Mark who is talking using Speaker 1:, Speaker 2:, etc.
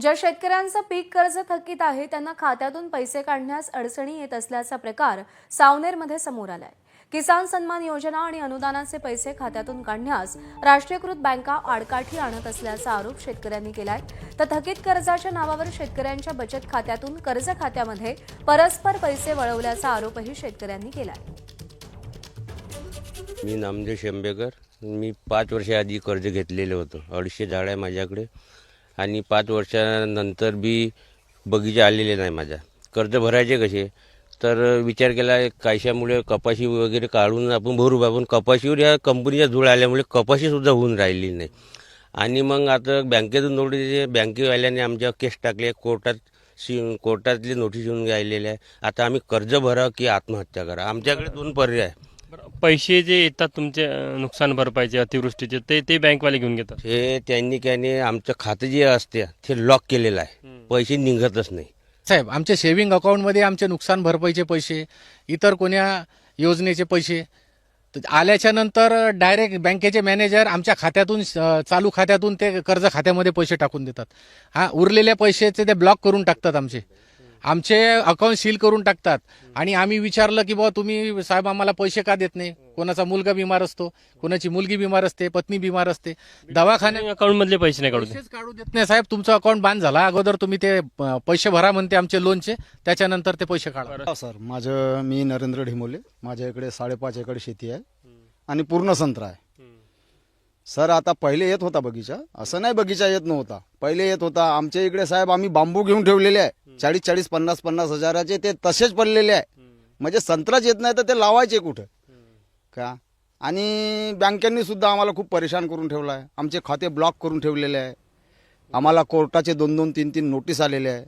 Speaker 1: ज्या शेतकऱ्यांचं पीक कर्ज थकीत आहे त्यांना खात्यातून पैसे काढण्यास अडचणी येत असल्याचा प्रकार सावनेरमध्ये समोर आलाय. किसान सन्मान योजना आणि अनुदानाचे पैसे खात्यातून काढण्यास राष्ट्रीयकृत बँका आडकाठी आणत असल्याचा आरोप शेतकऱ्यांनी केलाय. तर थकीत कर्जाच्या नावावर शेतकऱ्यांच्या बचत खात्यातून कर्ज खात्यामध्ये परस्पर पैसे वळवल्याचा आरोपही शेतकऱ्यांनी केलाय.
Speaker 2: मी नामदेव शेंबेकर. मी पाच वर्षाआधी कर्ज घेतलेलं होतं. अडीचशे झाड आहे माझ्याकडे. आणि पाच वर्षानंतर बी बगीचा आलेले नाही माझा कर्ज भरायचे कसे? तर विचार केला कायशामुळे कपाशी वगैरे काढून आपण भरू बा पण कपाशीवर या कंपनीच्या धूळ आल्यामुळे कपाशीसुद्धा होऊन राहिली नाही. आणि मग आता बँकेतून नोटीस बँकेवाल्याने आमच्या केस टाकले कोर्टात सी कोर्टातली नोटीस येऊन राहिलेली आहे. आता आम्ही कर्ज भरा की आत्महत्या करा? आमच्याकडे दोन पर्याय. आहे
Speaker 3: पैसे जे येतात तुमचे अं, नुकसान भरपाईचे अतिवृष्टीचे ते ते बँकवाले घेऊन घेतात?
Speaker 2: हे त्यांनी काय नाही आमचं खातं जे असते ते लॉक केलेलं आहे. पैसे निघतच नाही.
Speaker 4: साहेब आमच्या सेव्हिंग अकाउंटमध्ये आमचे नुकसान भरपाईचे पैसे इतर कोण्या योजनेचे पैसे आल्याच्यानंतर डायरेक्ट बँकेचे मॅनेजर आमच्या खात्यातून अ, चालू खात्यातून ते कर्ज खात्यामध्ये पैसे टाकून देतात. हा उरलेल्या पैशाचे ते ब्लॉक करून टाकतात आमचे. आमचे अकाउंट सील करून टाकतात. आणि आम्ही विचारलं की बाबा तुम्ही साहेब आम्हाला पैसे का देत नाही? कोणाचा मुलगा बिमार असतो कोणाची मुलगी बिमार असते पत्नी बिमार असते दवाखान्यात
Speaker 3: अकाउंट मधले पैसे नाही काढू
Speaker 4: काढू देत. नाही साहेब. तुमचं अकाउंट बंद झाला. अगोदर तुम्ही ते पैसे भरा म्हणते आमचे लोनचे त्याच्यानंतर ते पैसे काढा.
Speaker 5: हा सर. माझं मी नरेंद्र ढिमोले. माझ्या इकडे साडेपाच एकर शेती आहे. आणि पूर्ण संत्रा आहे. सर आता पहिले येत होता बगीचा. असं नाही बगीचा येत नव्हता. पहिले येत होता. आमच्या इकडे साहेब आम्ही बांबू घेऊन ठेवलेले आहे. चाळीस चाळीस पन्नास पन्नास हजाराचे ते तसेच पडलेले आहे. म्हणजे संत्राच येत नाही तर ते लावायचे कुठं? का? आणि बँकांनी सुद्धा आम्हाला खूप परेशान करून ठेवलं आहे आमचे खाते ब्लॉक करून ठेवलेले आहे. आम्हाला कोर्टाचे दोन दोन तीन तीन नोटीस आलेले आहे.